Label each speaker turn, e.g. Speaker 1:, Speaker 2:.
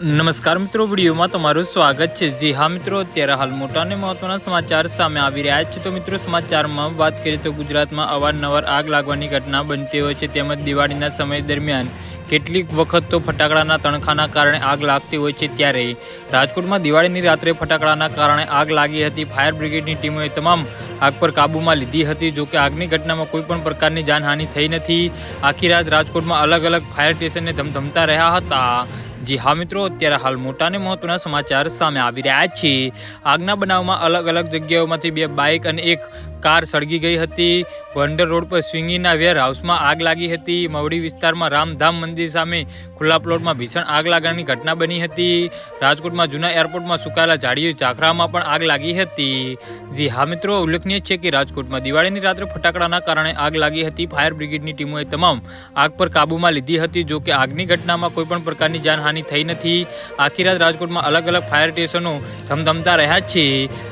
Speaker 1: નમસ્કાર મિત્રો, વિડીયોમાં તમારું સ્વાગત છે. જી હા મિત્રો, અત્યારે હાલ મોટા અને મહત્વના સમાચાર સામે આવી રહ્યા છે. તો મિત્રો, સમાચારમાં વાત કરીએ તો ગુજરાતમાં અવારનવાર આગ લાગવાની ઘટના બનતી હોય છે. તેમજ દિવાળીના સમય દરમિયાન કેટલીક વખત તો ફટાકડાના તણખાના કારણે આગ લાગતી હોય છે ત્યારે. રાજકોટમાં દિવાળીની રાત્રે ફટાકડાના કારણે આગ લાગી હતી. ફાયર બ્રિગેડની ટીમોએ તમામ આગ પર કાબૂમાં લીધી હતી. જોકે આગની ઘટનામાં કોઈ પણ પ્રકારની જાનહાનિ થઈ નથી. આખી રાત રાજકોટમાં અલગ અલગ ફાયર સ્ટેશનને ધમધમતા રહ્યા હતા. જી હા મિત્રો, અત્યારે હાલ મોટા અને મહત્વના સમાચાર સામે આવી રહ્યા છે. આગના બનાવમાં અલગ અલગ જગ્યાઓમાંથી બે બાઇક અને એક કાર સળગી ગઈ હતી. ગોંડલ રોડ પર સ્વિંગીના વેર હાઉસમાં આગ લાગી હતી. મવડી વિસ્તારમાં રામધામ મંદિર સામે ખુલ્લા પ્લોટમાં ભીષણ આગ લાગવાની ઘટના બની હતી. રાજકોટમાં જૂના એરપોર્ટમાં સુકાયેલા ઝાડીઓ ઝાખરામાં પણ આગ લાગી હતી. જી હા મિત્રો, ઉલ્લેખનીય છે કે રાજકોટમાં દિવાળીની રાત્રે ફટાકડાના કારણે આગ લાગી હતી. ફાયર બ્રિગેડની ટીમોએ તમામ આગ પર કાબૂમાં લીધી હતી. જો કે આગની ઘટનામાં કોઈ પણ પ્રકારની જાનહાનિ થઈ નથી. આખી રાત રાજકોટમાં અલગ અલગ ફાયર સ્ટેશનો ધમધમતા રહ્યા છે.